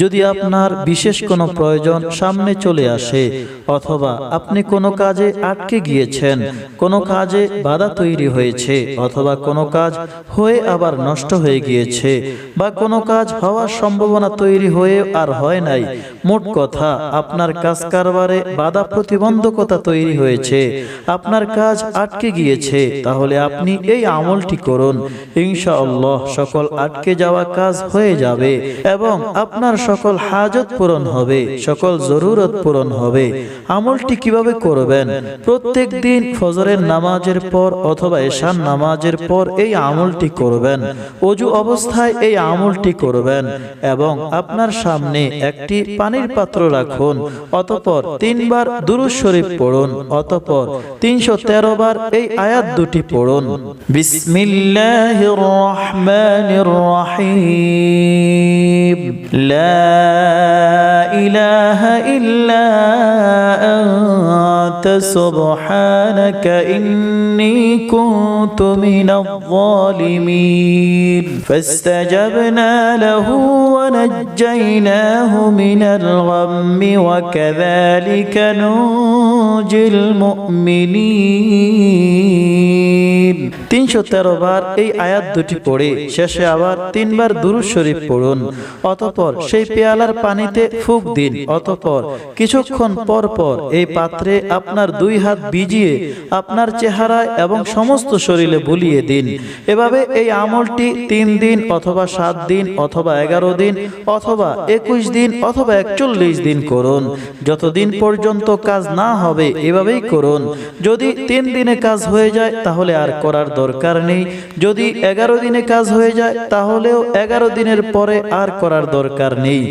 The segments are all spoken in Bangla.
যদি আপনার বিশেষ কোনো প্রয়োজন সামনে চলে আসে অথবা আপনি কোনো কাজে আটকে গিয়েছেন, কোনো কাজে বাধা তৈরি হয়েছে অথবা কোনো কাজ হয়ে আবার নষ্ট হয়ে গিয়েছে বা কোনো কাজ হওয়ার সম্ভাবনা তৈরি হয়ে আর হয় নাই, মোট কথা আপনার কাজ কারবারে বাধা প্রতিবন্ধকতা তৈরি হয়েছে, আপনার কাজ আটকে গিয়েছে, তাহলে আপনি এই আমলটি করুন। ইনশাআল্লাহ সকল আটকে যাওয়া কাজ হয়ে যাবে এবং আপনার সকল হাজত পূরণ হবে, সকল জরুরত পূরণ হবে। আমলটি কীভাবে করবেন? প্রত্যেক দিন ফজরের নামাজের পর অথবা এশান নামাজের পর এই আমলটি করবেন। অজু অবস্থায় এই আমলটি করবেন এবং আপনার সামনে একটি পানির পাত্র রাখুন, অতপর তিনবার দুরুজ শরীফ পড়ুন, অতপর তিনশো তেরো বার এই আয়াত দুটি পড়ুন। বিসমিল্লাহির রহমানির রহিম। لا إله إلا أنت سبحانك إني كنت من الظالمين. فاستجبنا له ونجيناه من الغم وكذلك ننجي المؤمنين. তিনশো তেরো বার এই আয়াত দুটি পড়ে, শেষে আবার তিনবার দুরুজ শরীফ পড়ুন। অতপর সেই পেয়ালার পানিতে ফুক দিন। অতপর কিছুক্ষণ পর পর এই পাত্রে আপনার দুই হাত ভিজিয়ে আপনার চেহারায় এবং সমস্ত শরীরে বুলিয়ে দিন। এভাবে এই আমলটি তিন দিন অথবা সাত দিন অথবা এগারো দিন অথবা একুশ দিন অথবা একচল্লিশ দিন করুন। যতদিন পর্যন্ত কাজ না হবে, এভাবেই করুন। যদি তিন দিনে কাজ হয়ে যায়, তাহলে আর করার দরকার নেই। যদি এগারো দিনে কাজ হয়ে যায়, তাহলেও এগারো দিনের পরে আর করার দরকার নেই।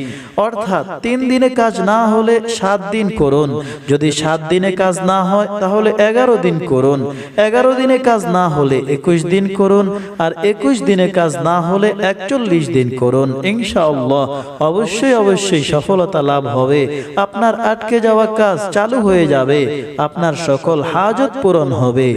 অর্থাৎ তিন দিনে কাজ না হলে সাত দিন করুন। যদি সাত দিনে কাজ না হয়, তাহলে এগারো দিন করুন। এগারো দিনে কাজ না হলে একুশ দিন করুন আর একুশ দিনে কাজ না হলে একচল্লিশ দিন করুন। ইনশাআল্লাহ, অবশ্যই অবশ্যই সফলতা লাভ হবে। আপনার আটকে যাওয়া কাজ চালু হয়ে যাবে। আপনার সকল হাজত পূরণ হবে।